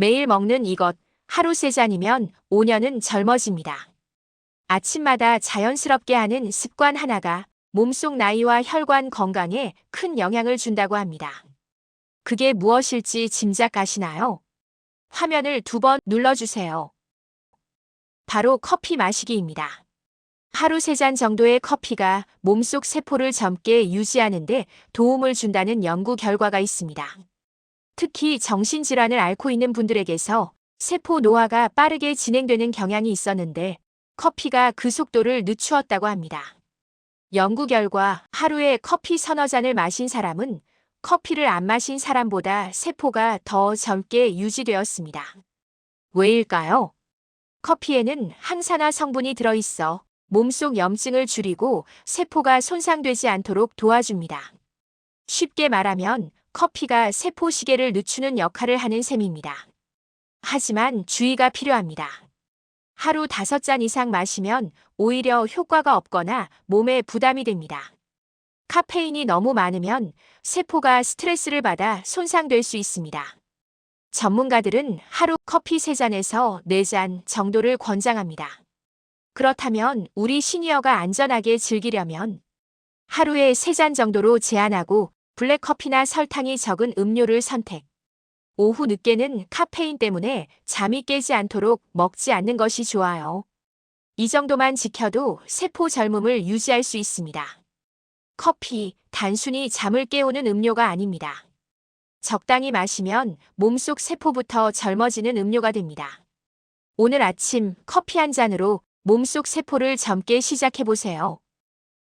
매일 먹는 이것 하루 세 잔이면 5년은 젊어집니다. 아침마다 자연스럽게 하는 습관 하나가 몸속 나이와 혈관 건강에 큰 영향을 준다고 합니다. 그게 무엇일지 짐작가시나요? 화면을 두 번 눌러주세요. 바로 커피 마시기입니다. 하루 세 잔 정도의 커피가 몸속 세포를 젊게 유지하는 데 도움을 준다는 연구 결과가 있습니다. 특히 정신질환을 앓고 있는 분들에게서 세포 노화가 빠르게 진행되는 경향이 있었는데 커피가 그 속도를 늦추었다고 합니다. 연구 결과 하루에 커피 서너 잔을 마신 사람은 커피를 안 마신 사람보다 세포가 더 젊게 유지되었습니다. 왜일까요? 커피에는 항산화 성분이 들어있어 몸속 염증을 줄이고 세포가 손상되지 않도록 도와줍니다. 쉽게 말하면 커피가 세포 시계를 늦추는 역할을 하는 셈입니다. 하지만 주의가 필요합니다. 하루 다섯 잔 이상 마시면 오히려 효과가 없거나 몸에 부담이 됩니다. 카페인이 너무 많으면 세포가 스트레스를 받아 손상될 수 있습니다. 전문가들은 하루 커피 3잔에서 4잔 정도를 권장합니다. 그렇다면 우리 시니어가 안전하게 즐기려면 하루에 3잔 정도로 제한하고 블랙커피나 설탕이 적은 음료를 선택. 오후 늦게는 카페인 때문에 잠이 깨지 않도록 먹지 않는 것이 좋아요. 이 정도만 지켜도 세포 젊음을 유지할 수 있습니다. 커피, 단순히 잠을 깨우는 음료가 아닙니다. 적당히 마시면 몸속 세포부터 젊어지는 음료가 됩니다. 오늘 아침 커피 한 잔으로 몸속 세포를 젊게 시작해보세요.